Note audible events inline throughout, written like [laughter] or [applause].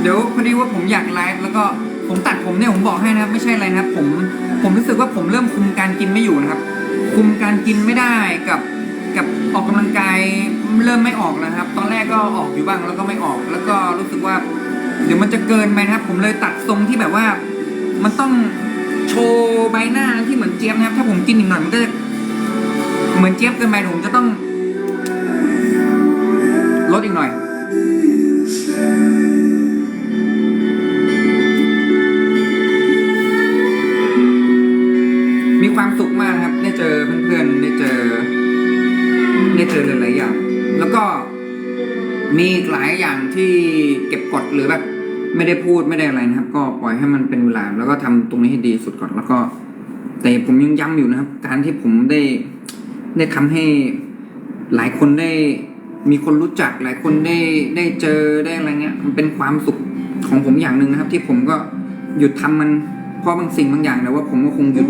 เดี๋ยวพอดีว่าผมอยากไลฟ์แล้วก็ผมตัดผมเนี่ยผมบอกให้นะครับ ไม่ใช่อะไรนะครับ ผมผมรู้สึกว่าผมเริ่มคุมการกินไม่อยู่นะครับ คุมการกินไม่ได้กับกับออกกำลังกายเริ่มไม่ออกแล้วครับ ตอนแรกก็ออกอยู่บ้างแล้วก็ไม่ออก แล้วก็รู้สึกว่า เดี๋ยวมันจะเกินไปนะครับ ผมเลยตัดทรงที่แบบว่า มันต้องโชว์ใบหน้าที่เหมือนเจี๊ยบนะครับ ถ้าผมกินอีกหน่อยมันก็จะเหมือนเจี๊ยบเกินไปผมจะต้องลดอีกหน่อย หลายอย่างที่เก็บกดหรือแบบไม่ได้พูดไม่ได้อะไรนะครับ ก็ปล่อยให้มันเป็นเวลาแล้วก็ทำตรงนี้ให้ดีสุดก่อนแล้วก็ แต่ผมยังย้ำอยู่นะครับ การที่ผมได้ได้ทำให้หลายคนได้มีคนรู้จักหลายคนได้ได้เจอได้อะไรเงี้ย มันเป็นความสุขของผมอย่างหนึ่งนะครับ ที่ผมก็หยุดทำมันเพราะบางสิ่งบางอย่างแต่ว่าผมก็คงหยุด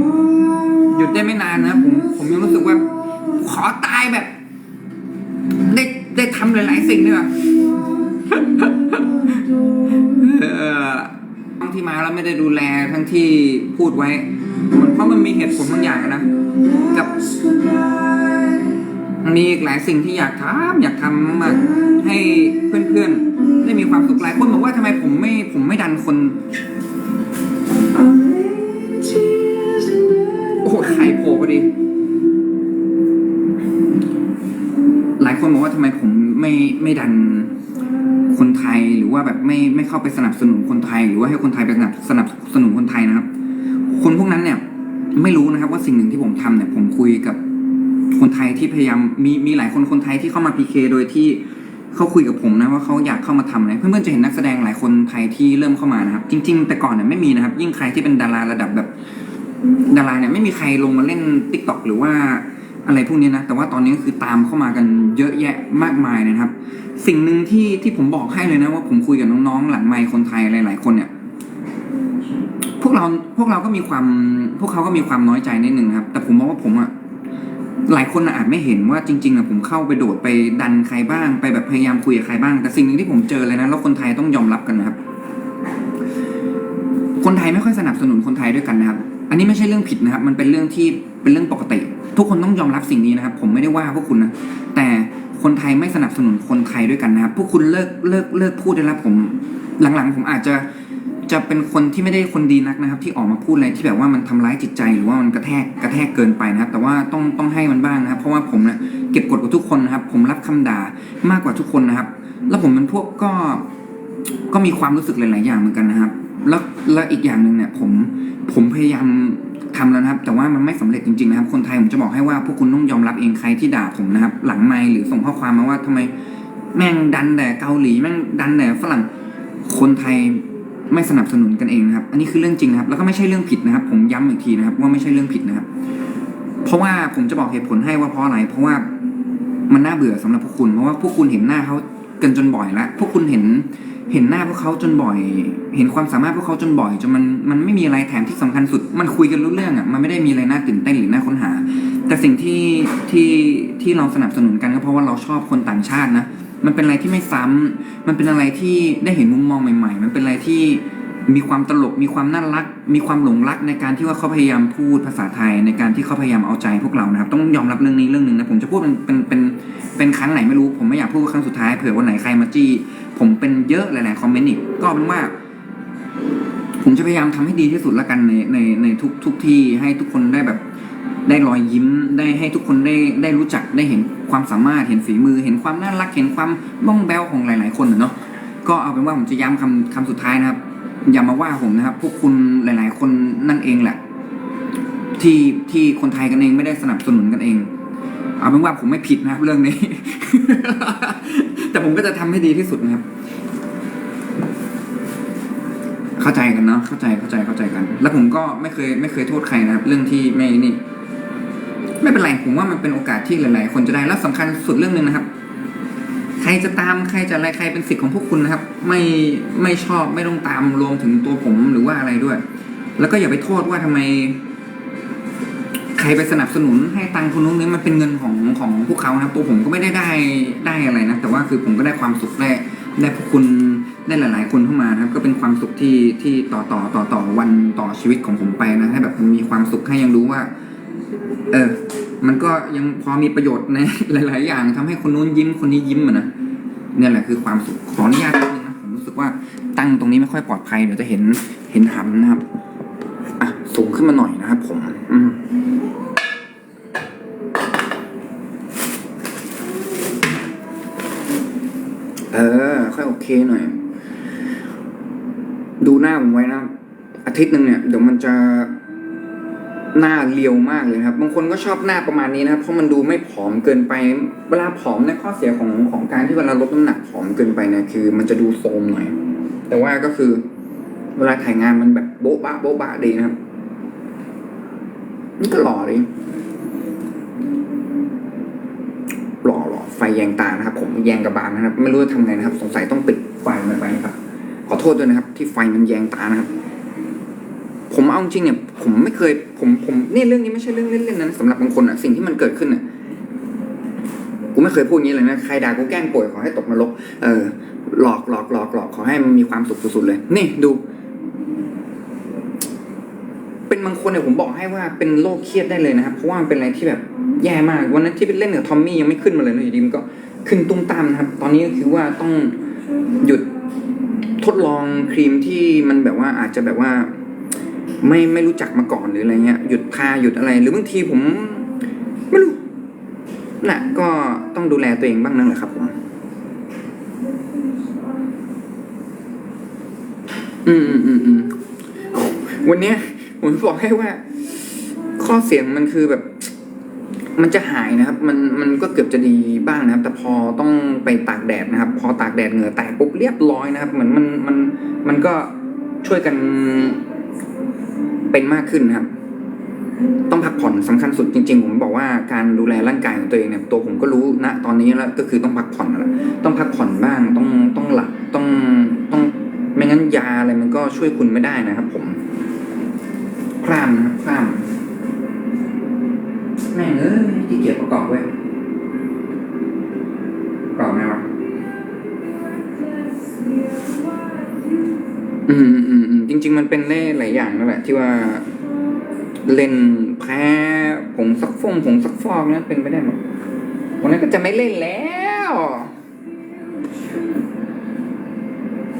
หยุดได้ไม่นานนะผมผมยังรู้สึกว่าขอตายแบบ ทำหลาย ๆ สิ่งด้วยเอ่อทั้งที่มาแล้วไม่ได้ดูแลทั้งที่พูดไว้มันเพราะมันมีเหตุผลบางอย่างนะกับมีอีกหลายสิ่งที่อยากทำอยากทำมากให้เพื่อน ๆ ได้มีความสุขหลายคนบอกว่าทำไมผมไม่ผมไม่ดันคนโอ้โหไข่โผล่พอดี คนบอกว่าทำไมผมไม่ไม่ดันคนไทยหรือว่าแบบไม่ไม่เข้าไปสนับสนุนคนไทย หรือว่าให้คนไทยไปสนับสนับสนุนคนไทยนะครับ คนพวกนั้นเนี่ย ไม่รู้นะครับว่าสิ่งหนึ่งที่ผมทำเนี่ย ผมคุยกับคนไทยที่พยายามมีมีหลายคนคนไทยที่เข้ามาพีเคโดยที่เขาคุยกับผมนะว่าเขาอยากเข้ามาทำอะไรเพื่อนๆจะเห็นนักแสดงหลายคนไทยที่เริ่มเข้ามานะครับ จริง ๆ แต่ก่อนเนี่ยไม่มีนะครับ ยิ่งใครที่เป็นดาราระดับแบบดาราเนี่ยไม่มีใครลงมาเล่นติ๊กต็อกหรือว่า อะไรพวกนี้นะ แต่ว่าตอนนี้ก็คือตามเข้ามากันเยอะแยะมากมายนะครับ สิ่งหนึ่งที่ที่ผมบอกให้เลยนะว่าผมคุยกับน้องๆ หลังไมค์คนไทยหลาย ๆ คนเนี่ย พวกเราพวกเราก็มีความ พวกเขาก็มีความน้อยใจนิดนึงครับ แต่ผมมองว่าผมอะหลายคนอาจไม่เห็นว่าจริงๆอะผมเข้าไปโดดไปดันใครบ้าง ไปแบบพยายามคุยกับใครบ้าง แต่สิ่งหนึ่งที่ผมเจอเลยนะแล้วคนไทยต้องยอมรับกันนะครับ คนไทยไม่ค่อยสนับสนุนคนไทยด้วยกันนะครับ อันนี้ไม่ใช่เรื่องผิดนะครับ มันเป็นเรื่องที่เป็นเรื่องปกติ ทุกคนต้องยอมรับสิ่งนี้นะครับ ผมไม่ได้ว่าพวกคุณนะแต่คนไทยไม่สนับสนุนคนไทยด้วยกันนะครับ พวกคุณเลิกเลิกเลิกพูดได้แล้วผมหลังๆ ผมอาจจะจะเป็นคนที่ไม่ได้คนดีนักนะครับ ที่ออกมาพูดอะไรที่แบบว่ามันทำร้ายจิตใจหรือว่ามันกระแทกกระแทกเกินไปนะครับ แต่ว่าต้องต้องให้มันบ้างนะครับ เพราะว่าผมเนี่ยเก็บกดกับทุกคนนะครับ ผมรับคำด่ามากกว่าทุกคนนะครับ แล้วผมเป็นพวกก็ก็มีความรู้สึกหลาย ๆ อย่างเหมือนกันนะครับ แล้วแล้วอีกอย่างหนึ่งเนี่ยผมผมพยายาม ทำแล้วนะครับ แต่ว่ามันไม่สำเร็จจริงๆนะครับ คนไทยผมจะบอกให้ว่าพวกคุณต้องยอมรับเองใครที่ด่าผมนะครับ หลังไมหรือส่งข้อความมาว่าทำไมแม่งดันแต่เกาหลีแม่งดันแต่ฝรั่งคนไทยไม่สนับสนุนกันเองนะครับ อันนี้คือเรื่องจริงนะครับ แล้วก็ไม่ใช่เรื่องผิดนะครับ ผมย้ำอีกทีนะครับ ว่าไม่ใช่เรื่องผิดนะครับ เพราะว่าผมจะบอกเหตุผลให้ว่าเพราะอะไร เพราะว่ามันน่าเบื่อสำหรับพวกคุณ เพราะว่าพวกคุณเห็นหน้าเขากันจนบ่อยแล้ว พวกคุณเห็น เห็นหน้าพวกเขาจนบ่อย เห็นความสามารถพวกเขาจนบ่อยจนมันมันไม่มีอะไรแถมที่สำคัญสุด มันคุยกันรู้เรื่องอะมันไม่ได้มีอะไรน่าตื่นเต้นหรือน่าค้นหา แต่สิ่งที่ที่ที่เราสนับสนุนกันก็เพราะว่าเราชอบคนต่างชาตินะมันเป็นอะไรที่ไม่ซ้ำมันเป็นอะไรที่ได้เห็นมุมมองใหม่ ๆ มันเป็นอะไรที่ มีความตลกมีความน่ารัก มีความหลงรักในการที่ว่าเขาพยายามพูดภาษาไทยในการที่เขาพยายามเอาใจพวกเรานะครับ ต้องยอมรับเรื่องนี้เรื่องหนึ่งนะผมจะพูดเป็นเป็นเป็นเป็นครั้งไหนไม่รู้ ผมไม่อยากพูดครั้งสุดท้ายเผื่อวันไหนใครมาจี้ผมเป็นเยอะหลายๆคอมเมนต์อีกก็เป็นว่าผมจะพยายามทำให้ดีที่สุดละกันในในในทุกทุกที่ให้ทุกคนได้แบบได้รอยยิ้มได้ให้ทุกคนได้ได้รู้จักได้เห็นความสามารถเห็นฝีมือ เห็นความน่ารักเห็นความบ้องแบวของหลาย ๆ คนเนาะก็เอาเป็นว่าผมจะย้ำคำคำสุดท้ายนะครับ อย่ามาว่าผมนะครับ พวกคุณหลาย ๆ คนนั่นเองแหละ ที่ที่คนไทยกันเองไม่ได้สนับสนุนกันเอง เอาเป็นว่าผมไม่ผิดนะครับ เรื่องนี้ แต่ผมก็จะทำให้ดีที่สุดนะครับ เข้าใจกันเนาะเข้าใจเข้าใจเข้าใจกัน แล้วผมก็ไม่เคย ไม่เคยโทษใครนะครับ เรื่องที่ไม่นี่ ไม่เป็นไรผมว่ามันเป็นโอกาสที่หลาย ๆ คนจะได้แล้วสำคัญสุดเรื่องหนึ่งนะครับ รจะตามใครจะอะไรใครเป็นสิทธิ์ของพวกคุณนะครับ ไม่ไม่ชอบไม่ต้องตามรวมถึงตัวผมหรือว่าอะไรด้วย แล้วก็อย่าไปโทษว่าทำไม ใครไปสนับสนุนให้ตังค์คนนู้นนี้มันเป็นเงินของของพวกเขานะครับ ตัวผมก็ไม่ได้ได้ได้อะไรนะ แต่ว่าคือผมก็ได้ความสุขได้ได้พวกคุณได้หลาย ๆ คนเข้ามานะครับ ก็เป็นความสุขที่ที่ต่อต่อต่อต่อวันต่อชีวิตของผมไปนะ ให้แบบมีความสุขให้ยังรู้ว่า เออมันก็ยังพอมีประโยชน์ในหลาย ๆ อย่างทำให้คนนู้นยิ้มคนนี้ยิ้มอะนะ เนี่ยแหละคือความสุขขออนุญาตนิดนึงนะผมรู้สึกว่าตั้งตรงนี้ไม่ค่อยปลอดภัยเดี๋ยวจะเห็นเห็นหำนะครับอะสูงขึ้นมาหน่อยนะครับผม อืมเออ ค่อยโอเคหน่อย ดูหน้าผมไว้นะ อาทิตย์หนึ่งเนี่ย เดี๋ยวมันจะ หน้าเรียวมากเลยครับ บางคนก็ชอบหน้าประมาณนี้นะครับ เพราะมันดูไม่ผอมเกินไป เวลาผอมเนี่ยข้อเสียของของการที่เวลาลดน้ำหนักผอมเกินไปนี่ยคือ มันจะดูโทมหน่อย แต่ว่าก็คือ เวลาถ่ายงานมันแบบโบ๊ะบะโบ๊ะบะดีนะครับนี่ก็หล่อเลยหล่อหล่อไฟแยงตานะครับ ผมแยงกระบาลนะครับ ไม่รู้จะทำไงนะครับ สงสัยต้องปิดไฟมันไปนะครับ ขอโทษด้วยนะครับ ที่ไฟมันแยงตานะครับ ผมเอาจริงเนี่ยผมไม่เคยผมผมนี่เรื่องนี้ไม่ใช่เรื่องเล่นๆนะสำหรับบางคนอะสิ่งที่มันเกิดขึ้นอะกูไม่เคยพูดอย่างนี้เลยนะใครด่ากูแกล้งป่วยขอให้ตกนรกเออหลอกหลอกหลอกหลอกขอให้มันมีความสุขสุดๆเลย นี่ดู เป็นบางคนเนี่ยผมบอกให้ว่าเป็นโรคเครียดได้เลยนะครับเพราะว่ามันเป็นอะไรที่แบบแย่มากวันนั้นที่ไปเล่นกับทอมมี่ยังไม่ขึ้นมาเลยนะอยู่ดีมันก็ขึ้นตุ้มตามนะครับ ตอนนี้ก็คือว่าต้องหยุดทดลองครีมที่มันแบบว่าอาจจะแบบว่า ไม่ไม่รู้จักมาก่อนหรืออะไรเงี้ยหยุดทาหยุดอะไร หรือบางทีผม ไม่รู้น่ะ ก็ต้องดูแลตัวเองบ้างนั่นแหละครับผมอืมอืมอืมอืมวันเนี้ยผมบอกให้ว่า ข้อเสียงมันคือแบบ มันจะหายนะครับ มันมันก็เกือบจะดีบ้างนะครับ แต่พอต้องไปตากแดดนะครับ พอตากแดดเหงื่อแตกปุ๊บเรียบร้อยนะครับ เหมือนมันมันมันก็ช่วยกัน เป็นมากขึ้นนะครับ ต้องพักผ่อนสำคัญสุดจริง ๆ ผมบอกว่าการดูแลร่างกายของตัวเองเนี่ยตัวผมก็รู้ณตอนนี้แล้วก็คือต้องพักผ่อนแล้วต้องพักผ่อนบ้างต้องต้องหลับต้องต้องไม่งั้นยาอะไรมันก็ช่วยคุณไม่ได้นะครับ ผมพรามนะครับพรามแม่งเอ้ยที่เกียจประกอบเว้ยประกอบไงวะอืมอืมอืม จริง ๆ มันเป็นได้หลายอย่างนั่นแหละที่ว่าเล่นแพ้ผงซักฟงผงซักฟอกเนี่ยเป็นไปได้หมดวันนั้นก็จะไม่เล่นแล้ว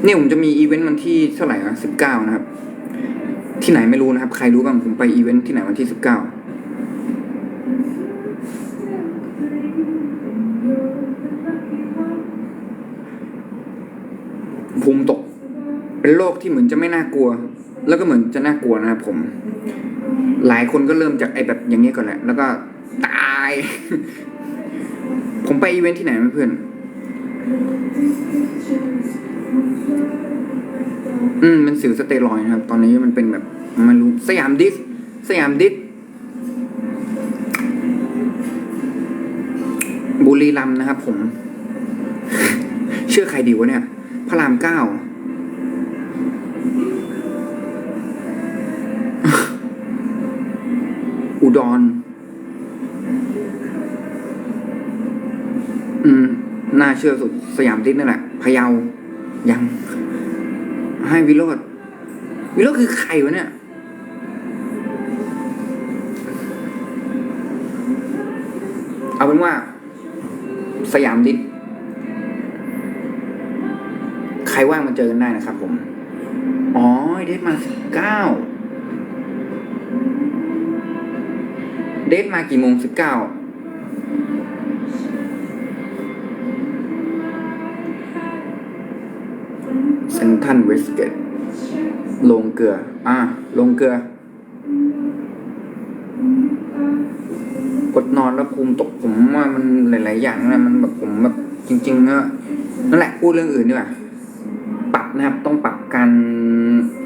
เนี่ยผมจะมีอีเวนต์วันที่เท่าไหร่อะสิบเก้านะครับ ที่ไหนไม่รู้นะครับ ใครรู้บ้างผมไปอีเวนต์ที่ไหนวันที่สิบเก้าภูมิตก เป็นโรคที่เหมือนจะไม่น่ากลัว แล้วก็เหมือนจะน่ากลัวนะครับผม หลายคนก็เริ่มจากไอ้แบบอย่างเงี้ก่อนแหละ แล้วก็ตาย ผมไปอีเวนท์ที่ไหนไหมเพื่อน อืมเป็นสิวสเตียรอยด์นะครับ ตอนนี้มันเป็นแบบไม่รู้สยามดิส สยามดิสบุรีรัมนะครับผม เชื่อใครดีวะเนี่ย พระรามเก้า ดร อืม น่าเชื่อสุดสยามทิศนั่นแหละพะเยา ยัง ให้วิโรธวิโรธคือใครวะเนี่ย เอาเป็นว่า สยามดิษใครว่างมาเจอกันได้นะครับผม อ๋อไอ้เดทมาสิบเก้า เดทมากี่โมงสิบเก้าเซนทันเวสเกตลงเกลือ อะ ลงเกลือ กดนอนแล้วภูมิตกผมว่ามันหลาย ๆ อย่างนะมันแบบผมแบบจริงๆก็นั่นแหละพูดเรื่องอื่นดีกว่าปรับนะครับ ต้องปรับการ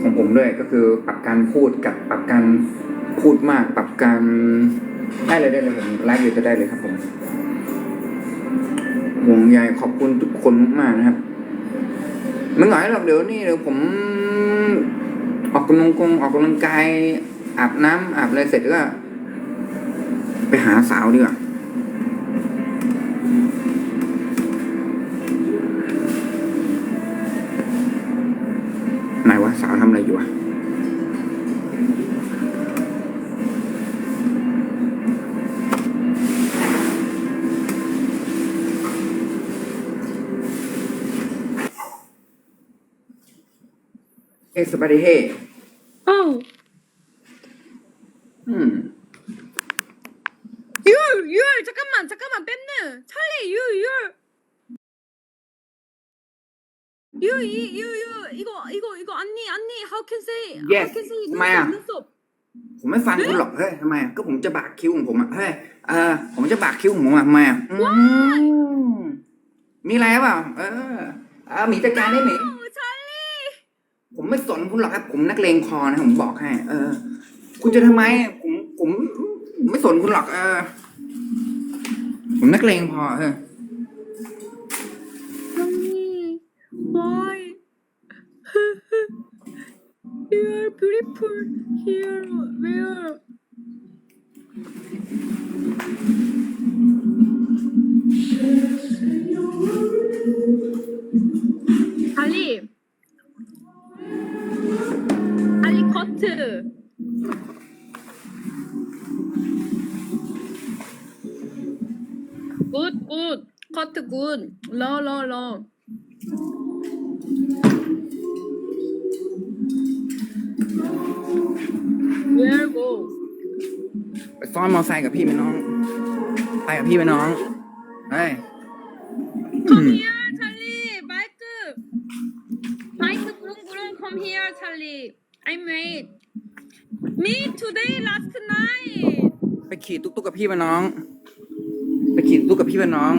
ของผมด้วยก็คือปรับการพูดกับปรับการพูดมาก ปรับการ ได้เลยได้เลยผมไลฟ์อยู่จะได้เลยครับผมห่วงใยขอบคุณทุกคนมากนะครับไม่หน่อยหรอกเดี๋ยวนี่เดี๋ยวผม ออกกำลังกงออกกำลังกายอาบน้ำอาบอะไรเสร็จก็ ไปหาสาวดีกว่า เฮ้สวัสดีเฮ้ Oh, อืม 율, 율, 잠깐만, 잠깐만, 뺨느. 찰리, 율, 율. 유, 이, 유, 유, 이거, 이거, 이거, 언니, 언니, how can say, Yes. how can say, Maya. 눈썹, 눈썹. ผมไม่ฟังคุณหรอก เฮ้ยทำไมอะก็ผมจะบากคิ้วของผมอ่ะ เฮ้ย เออ ผมจะบากคิ้วของผมอ่ะทำไมอ่ะอืมมีอะไรหรือเปล่า เออเออหมีจัดการได้หมี 오, 찰리. ผมไม่สนคุณหรอกครับ ผมนักเลงพอนะผมบอกให้ เออ คุณจะทำไม ผมผมไม่สนคุณหรอกเออ ผมนักเลงพอเออวาย you are beautiful here where 查理。커트 굿굿 커트 굿러러러 Where go ไปซ้อนมอไซค์กับพี่ไหมน้อง ไปกับพี่ไหมน้อง เฮ้ย Come here 찰리 마이크 마이크 부릉부릉 come here 찰리 I'm wait Me today last night ไปขี่ตุ๊กตุ๊กกับพี่ไหมน้อง ไปขี่ตุ๊กกับพี่ไหมน้อง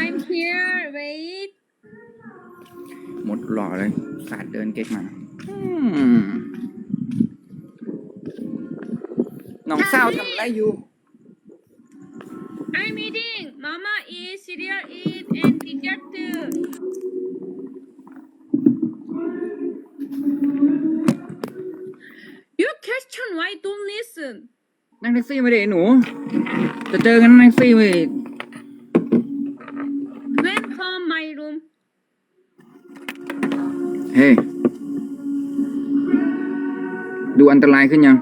I'm here wait หมดหล่อเลยสาดเดินเก๊กมาอืมน้องเศร้าทำอะไรอยู่ I'm eating Mama eat cereal eat and dessert Your question why don't listen นั่งแท็กซี่ไม่ได้หนู จะเจอกันนั่งแท็กซี่ไม่ได้ When come my room เฮ้ยดูอันตรายขึ้นยัง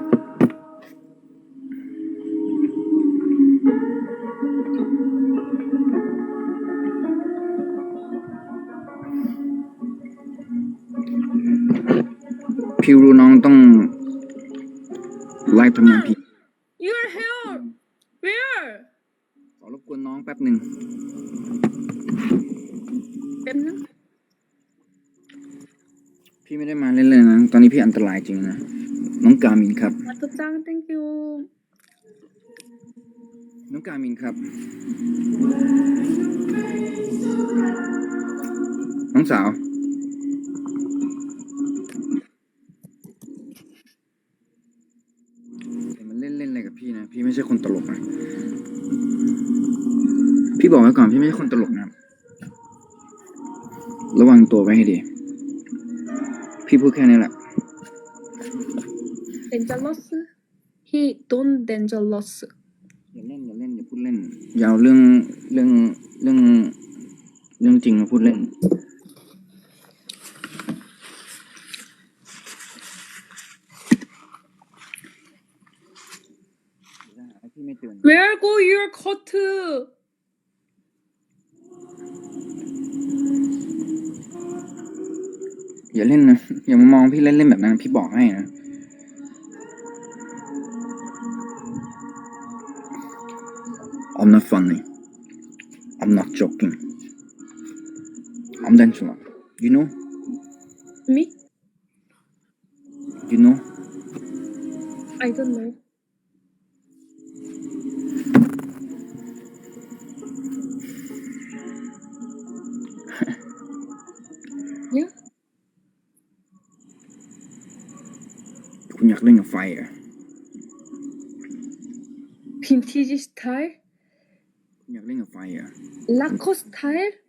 ตำแหน่งผิด You're here where ขอรบกวนน้องแป๊บหนึ่งเป็นพี่ไม่ได้มาเล่นเลยนะ ตอนนี้พี่อันตรายจริงนะ น้องกามินครับ มาตุ๊ thank you น้องกามินครับ น้องสาว พี่นะ พี่ไม่ใช่คนตลกนะ พี่บอกไว้ก่อนพี่ไม่ใช่คนตลกนะ ระวังตัวไว้ให้ดี พี่พูดแค่นี้แหละ dangerous He don't dangerous อย่าเล่นอย่าเล่นอย่าพูดเล่นอย่าเอาเรื่องเรื่องเรื่องเรื่องจริงมาพูดเล่น อย่าเล่นนะ อย่ามามองพี่เล่นเล่นๆแบบนั้นพี่บอกให้นะ I'm not funny I'm not joking I'm dangerous you know Me? you know I don't know crackling a fire. 빈티지 스타일? crackling a fire. 라커 스타일?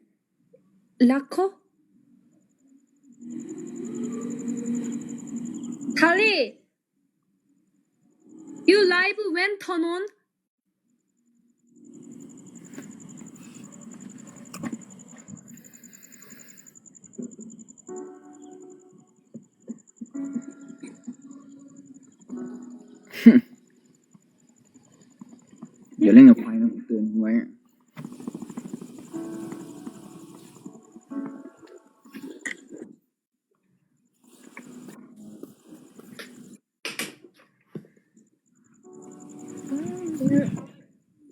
라커? 달리! You live when on? อย่าเล่นกับไฟนะผมเตือนไว้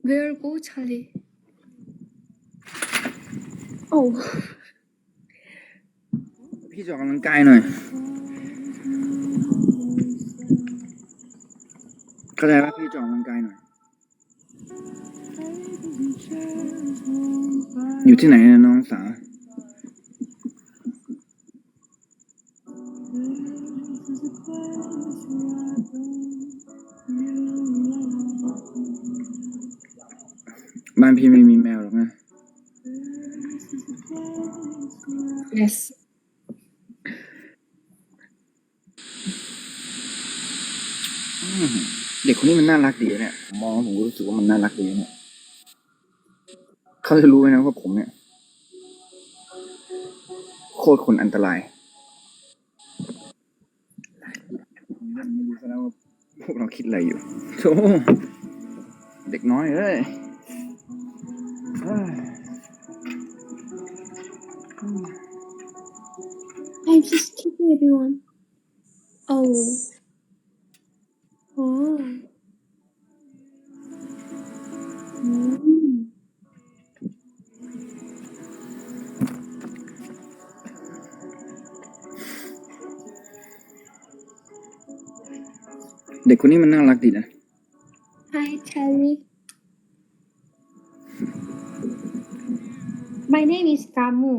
Where go Charlie? พี่จะออกกงกายหน่อย ที่ไหนนะน้องสาวบ้านพี่ไม่มีแมวหรอกนะ Yes. อืมเด็กคนนี้มันน่ารักดีนะเนี่ยผมมองแล้วผมก็รู้สึกว่ามันน่ารักดีนะเนี่ย เขาจะรู้ไหมนะว่าผมเนี่ย โคตรคนอันตรายไม่รู้ซะแล้วว่าพวกเราคิดอะไรอยู่โธ่เด็กน้อยเอ้ย นนี้มันน่ารักดีนะ Hi Charlie. My name is Gamu.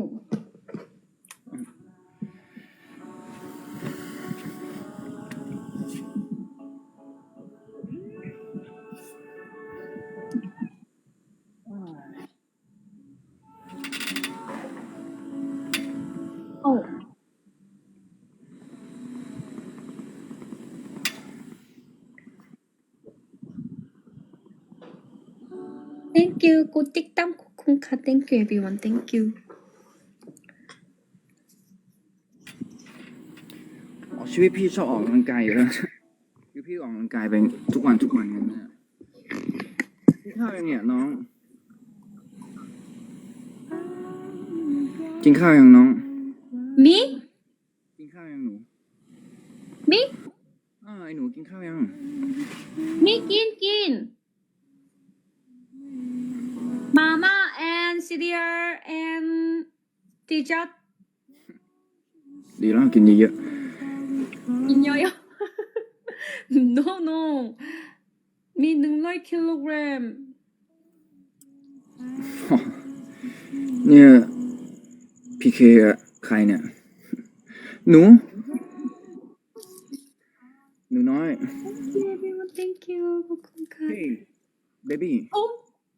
Thank you. Go take down Kukunka. Thank you, everyone. Thank you. อ๋อชีวิตพี่ชอบออกกำลังกายอยู่แล้วคือพี่ออกกำลังกายไปทุกวันทุกวันกันนะกินข้าวยังเนี่ยน้อง กินข้าวยังน้อง Me? กินข้าวยังหนู Me? อ้าวไอ้หนูกินข้าวยัง Me, Kin, Kin. Mama CDR and Dijat. Dilan Kinyoyo. Kinyoyo. no, no. Me đừng nói kilogram. เนี่ยพี่เคใครเนี่ย หนู หนูน้อย Thank you, everyone. Thank you. Hey baby Oh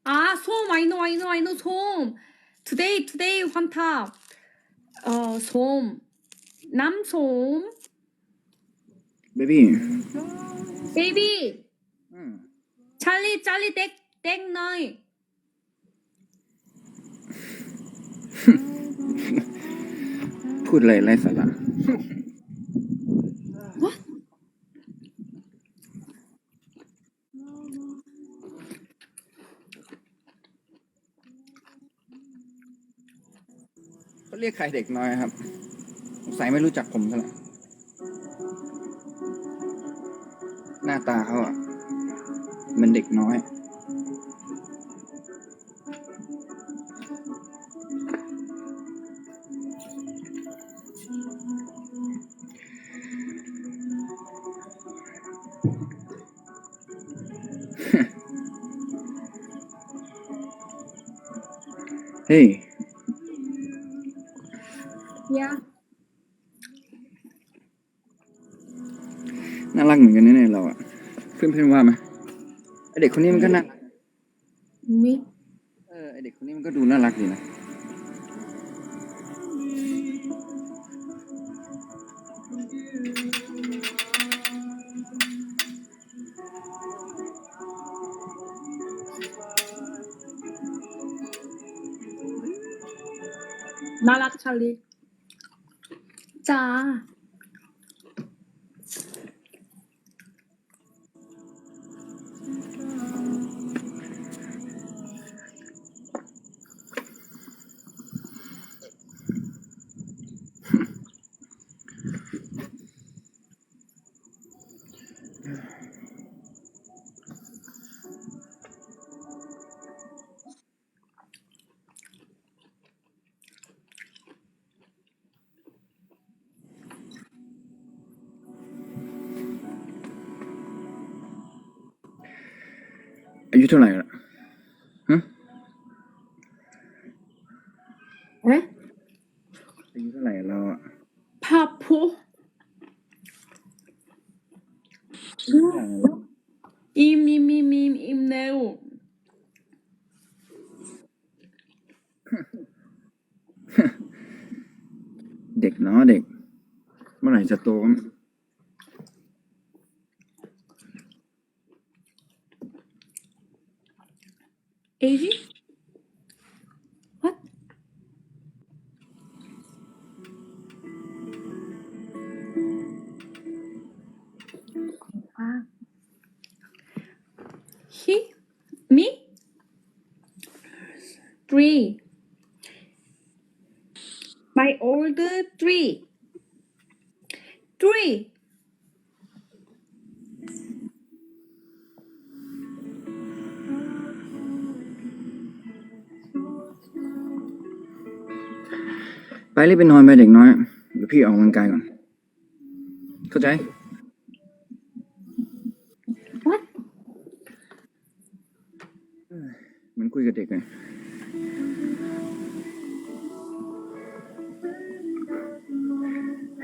아, 솜, I know, I know, I know, 솜. Today, today, 환 탑. 어, 솜. 남 솜. Baby. Baby. 응. 찰 리, 찰 리, 땡, 땡, 너 이. 푸드 라이 라이 사 라. รียกใครเด็กน้อยครับสงสัยไม่รู้จักผมซะและหน้าตาเขาอะมันเด็กน้อยเฮ้ย เพื่อนเพื่อนว่าไหมไอเด็กคนนี้มันก็น่ารักมิเออไอเด็กคนนี้มันก็ดูน่ารักดีนะน่ารักชาลีจ้า อายุเท่าไหร่ละฮะฮะอายุเท่าไหร่เราอะภาผู้อิมอิมอิมอิมอิมเร็วเด็กเนาะเด็ก เมื่อไหร่จะโต He? Me? Three. My older three. Three. ไปรีบไปนอนไปเด็กน้อย เดี๋ยวพี่ออกกำลังกายก่อน เข้าใจ wicket एक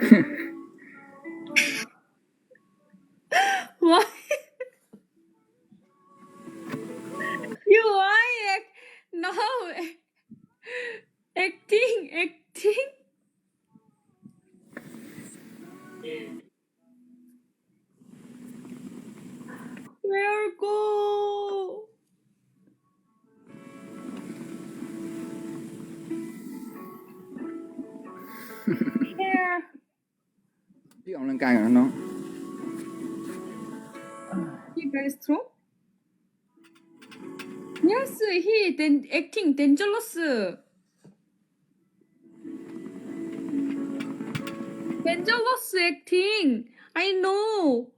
[laughs] No, acting, acting. พี่ออกกำลังกายก่อนนะน้อง he very strong yes he then acting dangerous dangerous acting I know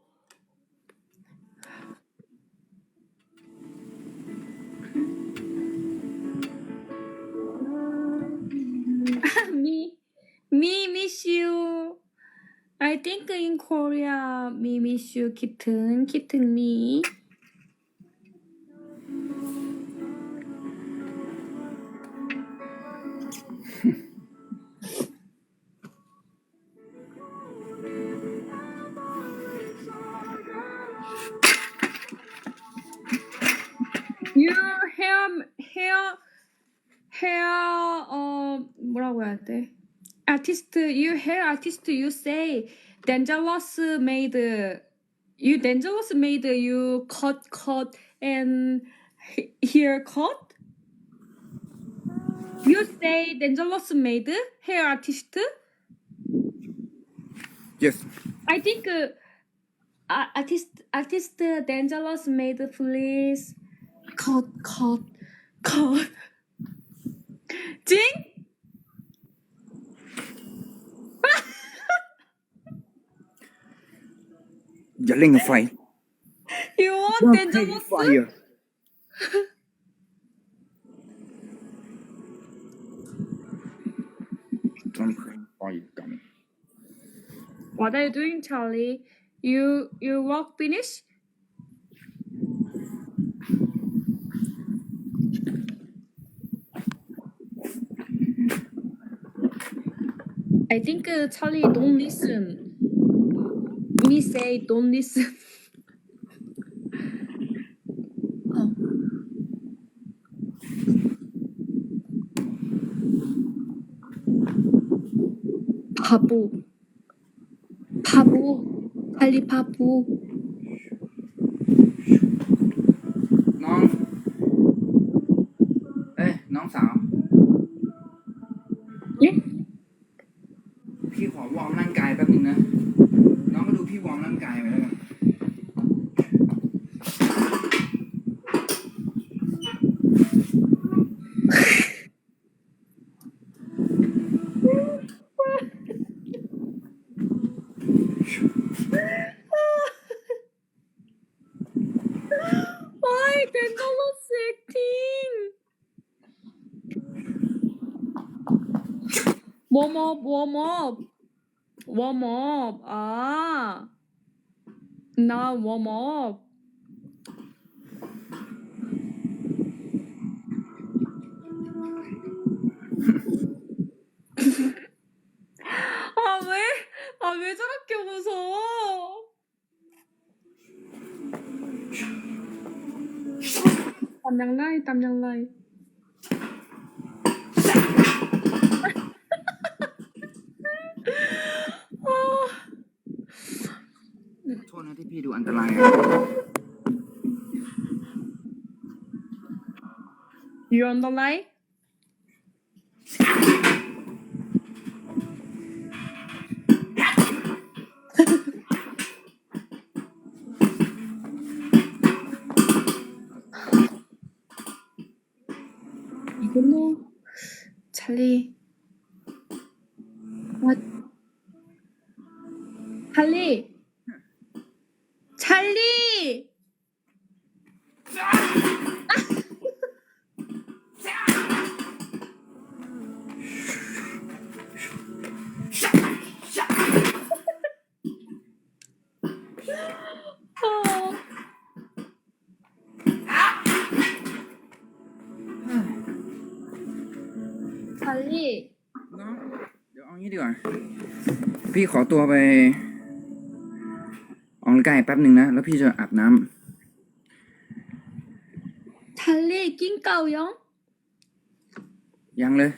me me miss you I think in Korea me miss you คิดถึงคิดถึง me Artist, you hair artist, you say dangerous made you dangerous made you cut cut and he- hair cut. You say dangerous made hair artist. yes I think uh, artist artist dangerous made please cut cut cut. จ ริงอย่าเล่นกับไฟ You want dangerous? ไฟอะต้องไฟกัน What are you doing, Charlie? You you work finish? I think uh, Charlie don't listen. Me say don't listen. oh. 바보. 바보. 빨리 바보. น้อง เอ้ยน้องสาว 예? พี่ขอวอร์มร่างกายแป๊บนึงนะ 웜업, 웜업. 웜업. 아. 나 웜업. [laughs] 아, 왜? 아, 왜 저렇게 웃어? 땀냥라이, 땀냥라이. พี่ดูอันตรายอะ You on the line? [laughs] I don't know. Charlie. พี่ขอตัวไปออนกกายแป๊บหนึ่งนะ แล้วพี่จะอาบน้ำทะเลกินเก่ายังยังเลย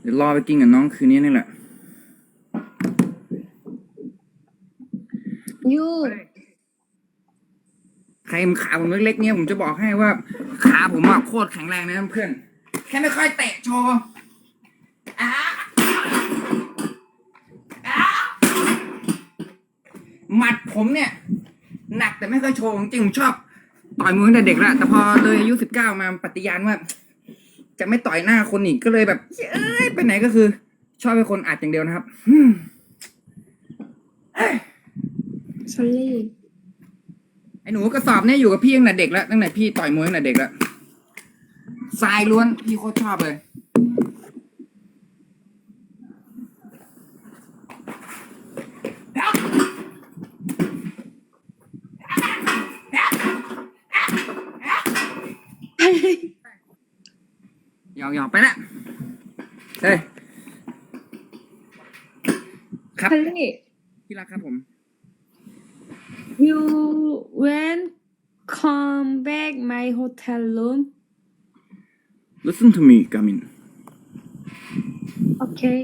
เดี๋ยวรอไปกินกับน้องคืนนี้นี่แหละยูใครเห็ขาผมเล็กๆเนี่ยผมจะบอกให้ว่า ขาผมอะโคตรแข็งแรงนะเพื่อน แค่ไม่ค่อยเตะโชว์ หมัดผมเนี่ย หนักแต่ไม่ค่อยโชว์จริงๆผมชอบต่อยมือตั้งแต่เด็กแล้วแต่พอเลยอายุสิบเก้ามาปฏิญาณว่า จะไม่ต่อยหน้าคนอีกก็เลยแบบเอ้ยไปไหนก็คือ ชอบเป็นคนอัดอย่างเดียวนะครับอืมเอ้ย찰리ไอ้หนูกระสอบเนี่ยอยู่กับพี่ตั้งแต่เด็กแล้วตั้งแต่พี่ต่อยมวยตั้งแต่เด็กแล้วทรายล้วนพี่โคตรชอบเลย หยอกหยอกไปละเฮ้ยครับ찰리ที่รักครับผม you when come back my hotel room listen to me Gamin okay